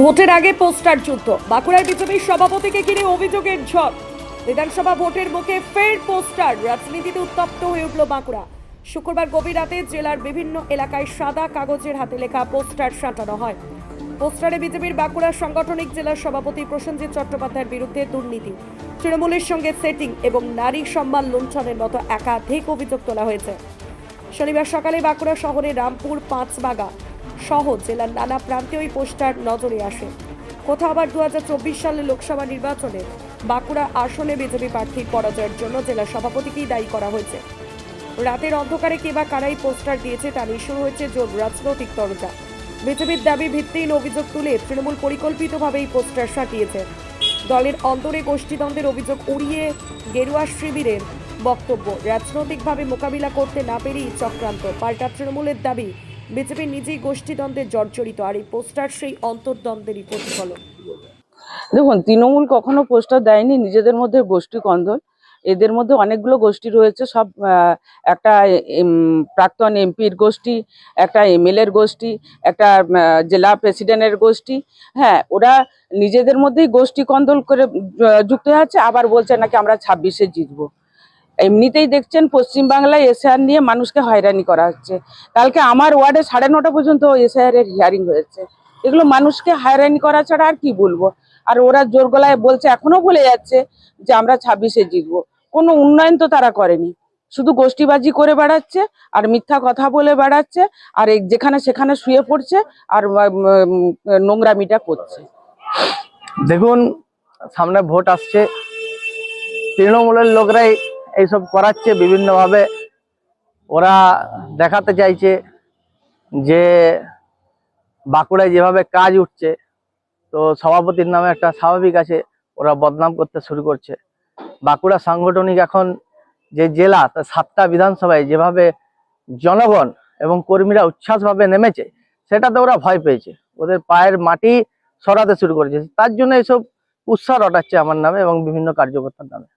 ভোটের আগে পোস্টার যুদ্ধ। বাঁকুড়ার বিজেপির সভাপতিকে ঘিরে অভিযোগের ঝড়। বিধানসভা ভোটের মুখে ফের পোস্টার। রাজনীতিতে উত্তপ্ত হয়ে উঠল বাঁকুড়া। শুক্রবার গভীর রাতে জেলার বিভিন্ন এলাকায় সাদা কাগজের হাতে লেখা পোস্টার সাঁটানো হয়। পোস্টারে বিজেপির বাঁকুড়া সাংগঠনিক জেলার সভাপতি প্রসেনজিৎ চট্টোপাধ্যায়ের বিরুদ্ধে দুর্নীতি, তৃণমূলের সঙ্গে সেটিং এবং নারী সম্মান লুণ্ঠনের মতো একাধিক অভিযোগ তোলা হয়েছে। শনিবার সকালে বাঁকুড়া শহরে রামপুর পাঁচবাগা সহ জেলার নানা প্রান্তে ওই পোস্টার নজরে আসে। কোথাও আবার দু সালে লোকসভা নির্বাচনে বাঁকুড়া আসনে বিজেপি প্রার্থীর পরাজয়ের জন্য জেলা সভাপতিকেই দায়ী করা হয়েছে। রাতের অন্ধকারে কে বা কারাই পোস্টার দিয়েছে তা নিয়ে শুরু হয়েছে জোর রাজনৈতিক তরজা। বিজেপির দাবি ভিত্তিহীন অভিযোগ তুলে তৃণমূল পরিকল্পিতভাবে এই পোস্টার সাটিয়েছে দলের অন্তরে গোষ্ঠীদ্বন্দ্বের অভিযোগ উড়িয়ে গেরুয়া শিবিরের বক্তব্য। রাজনৈতিকভাবে মোকাবিলা করতে না পেরেই চক্রান্ত, পাল্টা তৃণমূলের দাবি বিজেপি নিজেই গোষ্ঠীদ্বন্দ্বে জর্জরিত আর এই পোস্টার সেই অন্তর্দ্বন্দ্বেরই প্রতিফলন দেখুন, তৃণমূল কখনো পোস্টার দেয়নি, নিজেদের মধ্যে গোষ্ঠী কন্দল। এদের মধ্যে অনেকগুলো গোষ্ঠী রয়েছে, সব একটা প্রাক্তন এমপির গোষ্ঠী, একটা এমএলএর গোষ্ঠী, একটা জেলা প্রেসিডেন্টের গোষ্ঠী। হ্যাঁ ওরা নিজেদের মধ্যেই গোষ্ঠী কন্দল করে যুক্ত হয়ে আছে, আবার বলছে নাকি আমরা ছাব্বিশে জিতবো। এমনিতেই দেখছেন পশ্চিমবাংলায় এসআর নিয়ে মানুষকে হয়রানি করা হচ্ছে। কালকে আমার ওয়ার্ডে সাড়ে নটা পর্যন্ত এসআর এর হিয়ারিং হয়েছে। এগুলো মানুষকে হয়রানি করা ছাড়া আর কি বলব? আর ওরা জোর গলায় বলছে, এখনও বলে যাচ্ছে যে আমরা ছাব্বিশে জিতবো। কোনো উন্নয়ন তো তারা করেনি। শুধু গোষ্ঠীবাজি করে বেড়াচ্ছে, আর মিথ্যা কথা বলে বেড়াচ্ছে, আর যেখানে সেখানে শুয়ে পড়ছে, আর নোংরামিটা করছে। দেখুন, সামনে ভোট আসছে। তৃণমূলের লোকরাই এইসব করাচ্ছে বিভিন্নভাবে। ওরা দেখাতে চাইছে যে বাঁকুড়ায় যেভাবে কাজ উঠছে, তো সভাপতির নামে একটা স্বাভাবিক আছে, ওরা বদনাম করতে শুরু করছে। বাঁকুড়া সাংগঠনিক এখন যে জেলা, তা সাতটা বিধানসভায় যেভাবে জনগণ এবং কর্মীরা উচ্ছ্বাসভাবে নেমেছে, সেটাতে ওরা ভয় পেয়েছে। ওদের পায়ের মাটি সরাতে শুরু করেছে। তার জন্য এসব উৎসাহ রটাচ্ছে আমার নামে এবং বিভিন্ন কার্যকর্তার নামে।